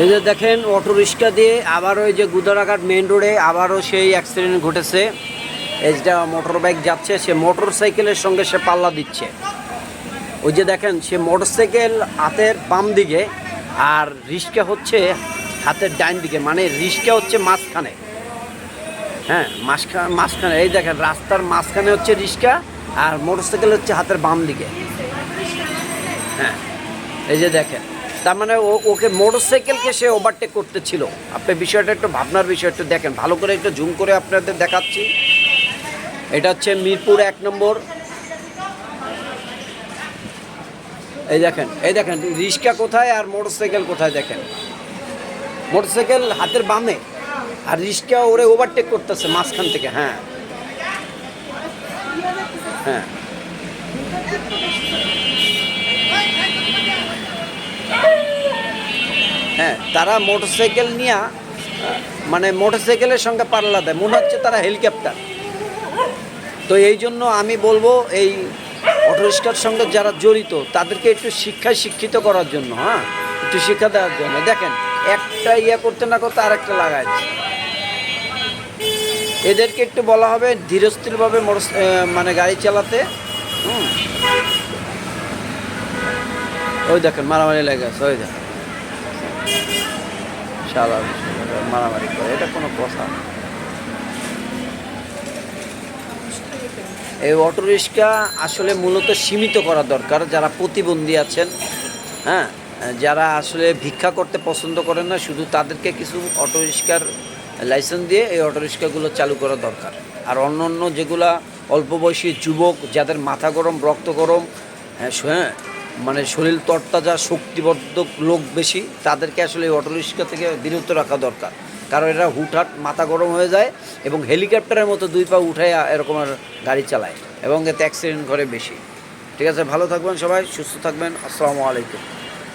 এই যে দেখেন, অটো রিক্সা দিয়ে আবারও এই যে গুদারাঘাট মেন রোডে আবারও সেই অ্যাক্সিডেন্ট ঘটেছে। এই যেটা মোটর বাইক যাচ্ছে, সে মোটর সাইকেলের সঙ্গে সে পাল্লা দিচ্ছে। ওই যে দেখেন, সে মোটর সাইকেল হাতের বাম দিকে আর রিক্সা হচ্ছে হাতের ডাইন দিকে মানে রিক্সা হচ্ছে মাঝখানে। হ্যাঁ মাঝখানে মাঝখানে, এই দেখেন, রাস্তার মাঝখানে হচ্ছে রিক্সা আর মোটর সাইকেল হচ্ছে হাতের বাম দিকে। হ্যাঁ এই যে দেখেন। তার মানে ও, ওকে মোটর সাইকেলকে সে ওভারটেক করতেছিল। আপনি বিষয়টা একটু, ভাবনার বিষয় একটু দেখেন। ভালো করে একটু জুম করে আপনাদের দেখাচ্ছি। এটা হচ্ছে মিরপুর এক নম্বর। এই দেখেন এই দেখেন, রিক্সা কোথায় আর মোটর সাইকেল কোথায় দেখেন? মোটর সাইকেল হাতের বামে, আর রিক্সা ওরে ওভারটেক করতেছে মাঝখান থেকে হ্যাঁ। হ্যাঁ। হ্যাঁ তারা মোটরসাইকেল নিয়ে মানে মোটরসাইকেলের সঙ্গে পাল্লা দেয়। মনে হচ্ছে তারা হেলিকপ্টার। তো এই জন্য আমি বলব, এই অটোরিক্সার সঙ্গে যারা জড়িত, তাদেরকে একটু শিক্ষায় শিক্ষিত করার জন্য হ্যাঁ একটু শিক্ষা দেওয়ার জন্য। দেখেন, একটা ইয়ে করতে না করতে আর আরেকটা লাগাচ্ছে এদেরকে একটু বলা হবে, ধীরস্থিরভাবে মোটর মানে গাড়ি চালাতে। হুম। ওই দেখেন, মারামারি লেগে আছে ওই দেখেন। মারামারি করে, এটা কোনো কথা। এই অটো রিক্সা আসলে মূলত সীমিত করা দরকার, যারা প্রতিবন্ধী আছেন হ্যাঁ যারা আসলে ভিক্ষা করতে পছন্দ করেন না, শুধু তাদেরকে কিছু অটো রিক্সার লাইসেন্স দিয়ে এই অটো রিক্সাগুলো চালু করা দরকার আর অন্য অন্য যেগুলা অল্প বয়সী যুবক, যাদের মাথা গরম, রক্ত গরম হ্যাঁ মানে শরীর তরতাজা, শক্তিবর্ধক লোক বেশি, তাদেরকে আসলে এই অটো রিক্সা থেকে বিরত রাখা দরকার। কারণ এরা হুটহাট মাথা গরম হয়ে যায় এবং হেলিকপ্টারের মতো দুই পা উঠে এরকম আর গাড়ি চালায় এবং এতে অ্যাক্সিডেন্ট করে বেশি। ঠিক আছে, ভালো থাকবেন সবাই, সুস্থ থাকবেন, আসসালামু আলাইকুম।